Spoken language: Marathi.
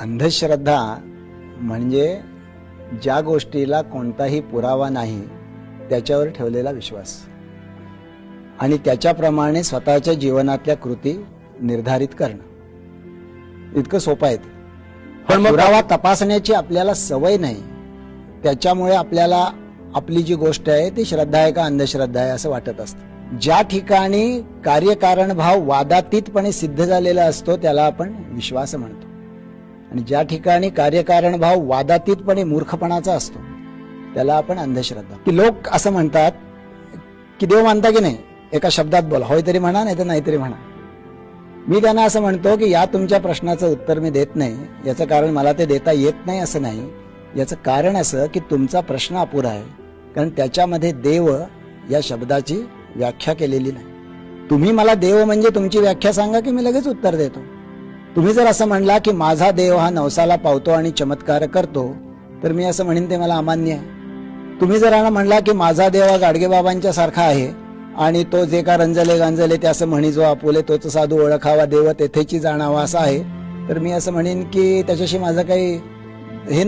अंधश्रद्धा म्हणजे ज्या गोष्टीला कोणताही पुरावा नाही त्याच्यावर ठेवलेला विश्वास. आणि त्याच्याप्रमाणे स्वतःच्या जीवनातल्या कृती निर्धारित करणं. इतकं सोपं आहे ते. पण मग पुरावा तपासण्याची आपल्याला सवय नाही. त्याच्यामुळे आपल्याला आपली जी गोष्ट आहे ती श्रद्धा आहे का अंधश्रद्धा आहे असं वाटत असतं. ज्या ठिकाणी कार्यकारण भाव वादातीतपणे सिद्ध झालेला असतो त्याला आपण विश्वास म्हणतो. आणि ज्या ठिकाणी कार्यकारण भाव वादातीतपणे मूर्खपणाचा असतो त्याला आपण अंधश्रद्धा. की लोक असं म्हणतात की देव मानता की नाही एका शब्दात बोला होय तरी म्हणा नाही तर नाहीतरी म्हणा. मी त्यांना असं म्हणतो की या तुमच्या प्रश्नाचं उत्तर मी देत नाही याचं कारण मला ते देता येत नाही असं नाही. याचं कारण असं की तुमचा प्रश्न अपुरा आहे कारण त्याच्यामध्ये देव या शब्दाची व्याख्या केलेली नाही. तुम्ही मला देव म्हणजे तुमची व्याख्या सांगा की मी लगेच उत्तर देतो. तुम्ही जर असं म्हणला की माझा देव हा नवसाला पावतो आणि चमत्कार करतो तर मी असं म्हणेन ते मला अमान्य आहे. तुम्ही जर म्हणला की माझा देव हा गाडगेबाबांच्या सारखा आहे आणि तो जे का रंजले गांजले ते असं म्हणी जो आपुले तोच साधू ओळखावा देव तेथेची जाणावा असा आहे तर मी असं म्हणेन की त्याच्याशी माझं काही हे नाही.